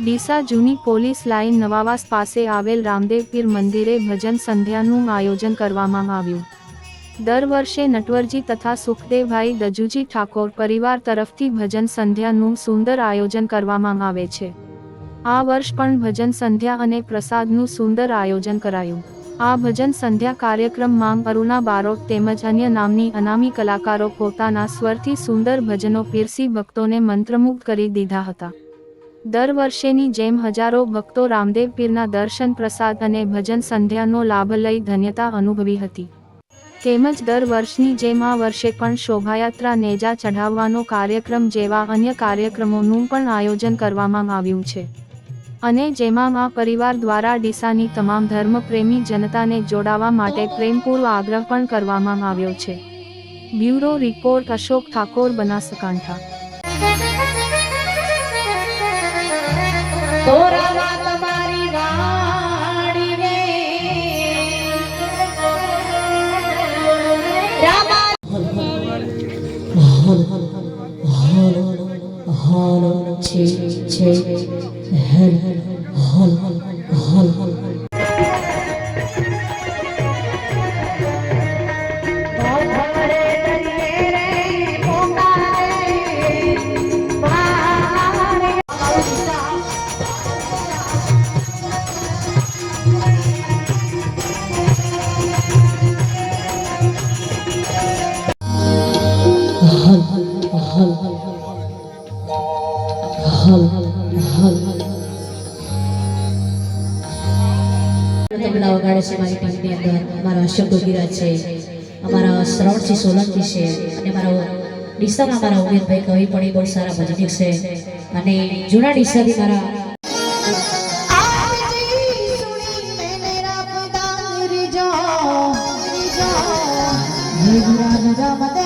ડીસા જૂની police line Navavas પાસે આવેલ રામદેવ પીર મંદિરે ભજન સંધ્યાનું આયોજન કરવામાં આવ્યું. દર વર્ષે નટવરજી તથા સુખદેવભાઈ દજુજી ઠાકોર પરિવાર તરફથી ભજન સંધ્યાનું સુંદર આયોજન કરવામાં આવે છે. આ વર્ષ પણ ભજન સંધ્યા અને પ્રસાદનું સુંદર આયોજન કરાયું. આ ભજન સંધ્યા કાર્યક્રમમાં અરુણા બારોટ તેમજ અન્ય નામની અનામી કલાકારો પોતાના સ્વરથી સુંદર ભજનો પીરસી ભક્તોને મંત્રમુગ્ધ કરી દીધા હતા. દર વર્ષેની જેમ હજારો ભક્તો રામદેવ પીરના દર્શન, પ્રસાદ અને ભજન સંધ્યાનો લાભ લઈ ધન્યતા અનુભવી હતી. તેમજ દર વર્ષની જેમ આ વર્ષે પણ શોભાયાત્રા નેજા ચઢાવવાનો કાર્યક્રમ જેવા અન્ય કાર્યક્રમોનું પણ આયોજન કરવામાં આવ્યું છે. અને જેમાં આ પરિવાર દ્વારા ડીસાની તમામ ધર્મપ્રેમી જનતાને જોડાવા માટે પ્રેમપૂર્વ આગ્રહ પણ કરવામાં આવ્યો છે. Bureau report Ashok Thakor, Banaskantha. হল ছে ছে হ্যাঁ, হেল হল। হল হল हल हल हल પોકારે હલ તબલા વગાડે છે મારી ટીમની અંદર મારા અશોક ગોગીરા છે અમારા શ્રવણસિંહ સોલંકી છે અને મારા ડીસામાં મારા ઉમેદભાઈ કવિ પણ એ બહુ સારા ભજનિક છે અને જૂના ડીસાથી મારા આજી